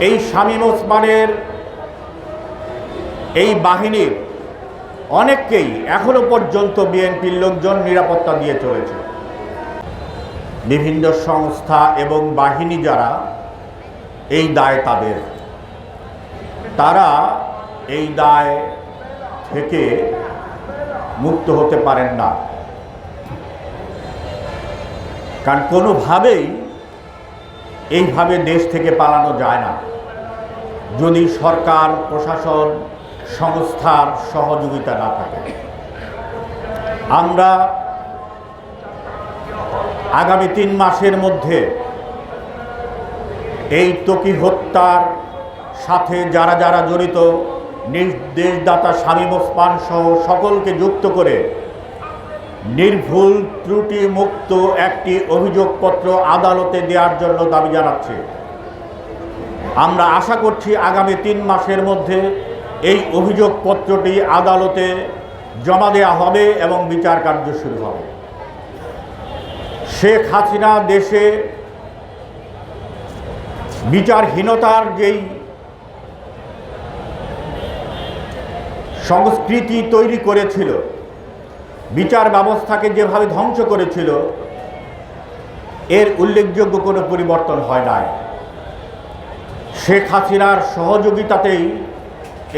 এই শামীম ওসমানের এই বাহিনীর অনেককেই এখনও পর্যন্ত বিএনপির লোকজন নিরাপত্তা দিয়ে চলেছে। বিভিন্ন সংস্থা এবং বাহিনী যারা এই দায় তাদের। তারা এই দায় থেকে মুক্ত হতে পারেন না। কারণ কোনোভাবেই এইভাবে দেশ থেকে পালানো যায় না। যদি সরকার, প্রশাসন, সংস্থার সহযোগিতা না থাকে। আমরা আগামী তিন মাসের মধ্যে এই তকি হত্যার সাথে যারা যারা জড়িত, নির্দেশদাতা স্বামী ওসমান সহ সকলকে যুক্ত করে নির্ভুল ত্রুটি মুক্ত একটি অভিযোগপত্র আদালতে দেওয়ার জন্য দাবি জানাচ্ছে। আমরা আশা করছি আগামী তিন মাসের মধ্যে এই অভিযোগপত্রটি আদালতে জমা দেওয়া হবে এবং বিচার কার্য শুরু হবে। শেখ হাসিনা দেশে বিচারহীনতার যেই সংস্কৃতি তৈরি করেছিল বিচার ব্যবস্থাকে যেভাবে ধ্বংস করেছিল, এর উল্লেখযোগ্য কোনো পরিবর্তন হয় নাই। শেখ হাসিনার সহযোগিতাতেই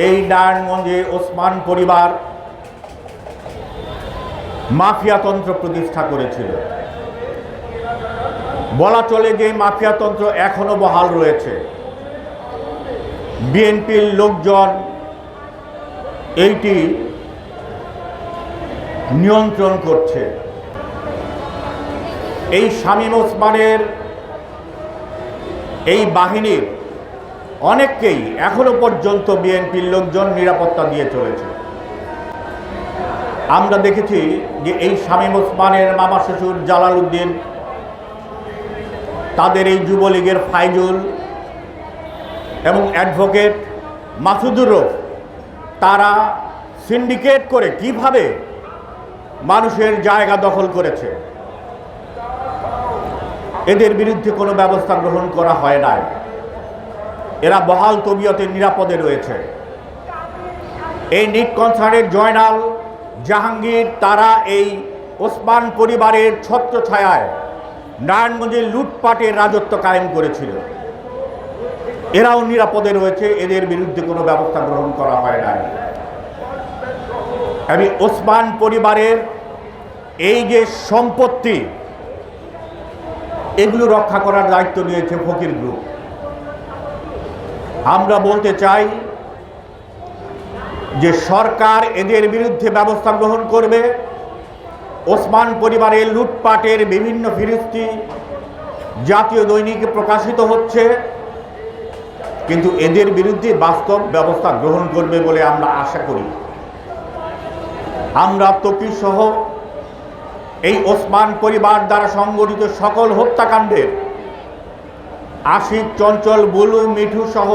এই নারায়ণগঞ্জে ওসমান পরিবার মাফিয়াতন্ত্র প্রতিষ্ঠা করেছিল। বলা চলে যে মাফিয়াতন্ত্র এখনও বহাল রয়েছে। বিএনপির লোকজন এইটি নিয়ন্ত্রণ করছে। এই শামীম ওসমানের এই বাহিনীর অনেককেই এখনও পর্যন্ত বিএনপির লোকজন নিরাপত্তা দিয়ে চলেছে। আমরা দেখেছি যে এই শামীম ওসমানের মামা শ্বশুর জালাল উদ্দিন তাদের এই যুবলীগের ফাইজুল এবং অ্যাডভোকেট মাসুদুর রফ, তারা সিন্ডিকেট করে কীভাবে মানুষের জায়গা দখল করেছে। এদের বিরুদ্ধে কোনো ব্যবস্থা গ্রহণ করা হয় নাই। এরা বহাল তবিয়তের নিরাপদে রয়েছে। এই নিট কনসার্টের জয়নাল জাহাঙ্গীর তারা এই ওসমান পরিবারের ছত্র ছায়ায় নারায়ণগঞ্জে লুটপাটের রাজত্ব কায়েম করেছিল। এরাও নিরাপদে রয়েছে, এদের বিরুদ্ধে কোনো ব্যবস্থা গ্রহণ করা হয় নাই। আমি ওসমান পরিবারের এই যে সম্পত্তি, এগুলো রক্ষা করার দায়িত্ব নিয়েছে ফকির গ্রুপ। আমরা বলতে চাই যে সরকার এদের বিরুদ্ধে ব্যবস্থা গ্রহণ করবে। ওসমান পরিবারের লুটপাটের বিভিন্ন ফিরিস্তি জাতীয় দৈনিকে প্রকাশিত হচ্ছে, কিন্তু এদের বিরুদ্ধে বাস্তব ব্যবস্থা গ্রহণ করবে বলে আমরা আশা করি। আমরা তকি সহ এই ওসমান পরিবার দ্বারা সংগঠিত সকল হত্যাকাণ্ডের আশিক, চঞ্চল, বুলু, মিঠু সহ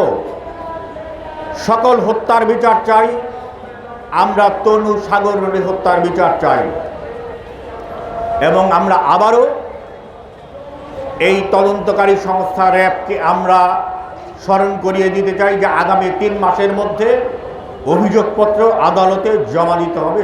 সকল হত্যার বিচার চাই। আমরা তনু সাগর হত্যার বিচার চাই। এবং আমরা আবারও এই তদন্তকারী সংস্থা র্যাবকে আমরা স্মরণ করিয়ে দিতে চাই যে আগামী তিন মাসের মধ্যে অভিযোগপত্র আদালতে জমা দিতে হবে।